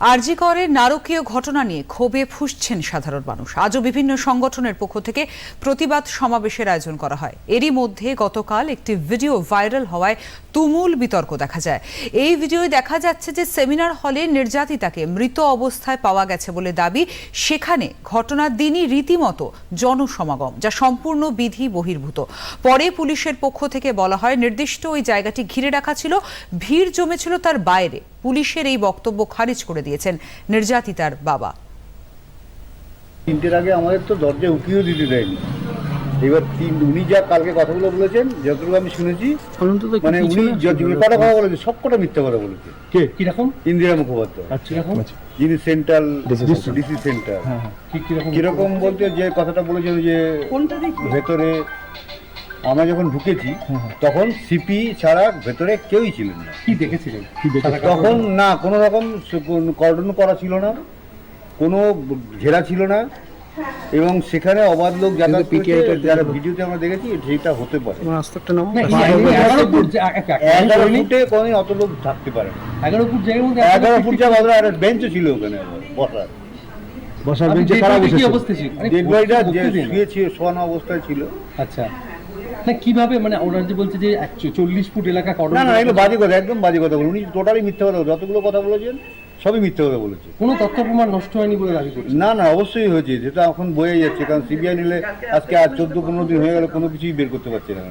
আরজি করের নারকীয় ঘটনা নিয়ে ক্ষোভে ফুসছেন সাধারণ মানুষ। আজও বিভিন্ন সংগঠনের পক্ষ থেকে প্রতিবাদ সমাবেশের আয়োজন করা হয়। এরই মধ্যে গতকাল একটি ভিডিও ভাইরাল হওয়ায় তুমুল বিতর্ক দেখা যায়। এই ভিডিওয় দেখা যাচ্ছে যে সেমিনার হলে নির্যাতিতাকে মৃত অবস্থায় পাওয়া গেছে বলে দাবি। সেখানে ঘটনার দিনই রীতিমতো জনসমাগম, যা সম্পূর্ণ বিধি বহির্ভূত। পরে পুলিশের পক্ষ থেকে বলা হয়, নির্দিষ্ট ওই জায়গাটি ঘিরে রাখা ছিল, ভিড় জমেছিল তার বাইরে। পুলিশের এই বক্তব্য খারিজ করে দিয়েছেন নির্যাতিতার বাবা। তিনটের আগে আমাদের তো দরজা উঠিয়েও দিতে দেয়নি। এবার তিন উনি যা কালকে কথাগুলো বলেছেন যতটুকু আমি শুনেছি মানে উনি কটা কথা বলেছে। সব কটা মিথ্যা কথা বলেছে। কে? কীরকম ইন্দিরা মুখোপাধ্যায়। আচ্ছা। যিনি সেন্ট্রাল ডিসি সেন্টার। হ্যাঁ হ্যাঁ। কি কীরকম কীরকম বলতে যে কথাটা বলেছেন যে ভেতরে আমরা যখন ঢুকেছি তখন সিপি ছাড়া ভেতরে কেউই ছিলেন না। কি দেখেছিলেন? তখন না কোনো রকম কর্ডন করা ছিল না কোনো ঘেরা ছিল না এবং সেখানে অবাধ লোক করেছে যারা ভিডিওতে আমরা দেখেছি সেটা হতে পারে। এগারো ফুট কোনোদিন অত লোক থাকতে পারে না। এগারো ফুট জায়গার এগারো ফুট একটা বেঞ্চও ছিল ওখানে বসার। বসার বেঞ্চে কারা বসেছে? ডেড বডিটা শুয়ে শোয়ানো অবস্থায় ছিল। আচ্ছা। না কীভাবে? মানে ওনার যে বলছে যে চল্লিশ ফুট এলাকা না না এগুলো বাজে কথা একদম বাজে কথা বলে উনি টোটালি মিথ্যা কথা যতগুলো কথা বলেছেন সবই মিথ্যা কথা বলেছে কোনো তথ্য প্রমাণ নষ্ট হয়নি বলে দাবি করছে না না অবশ্যই হয়েছে। যেটা এখন বয়ে যাচ্ছে কারণ সিবিআই নিলে আজকে আর চোদ্দ পনেরো দিন হয়ে গেল কোনো কিছুই বের করতে পারছে না।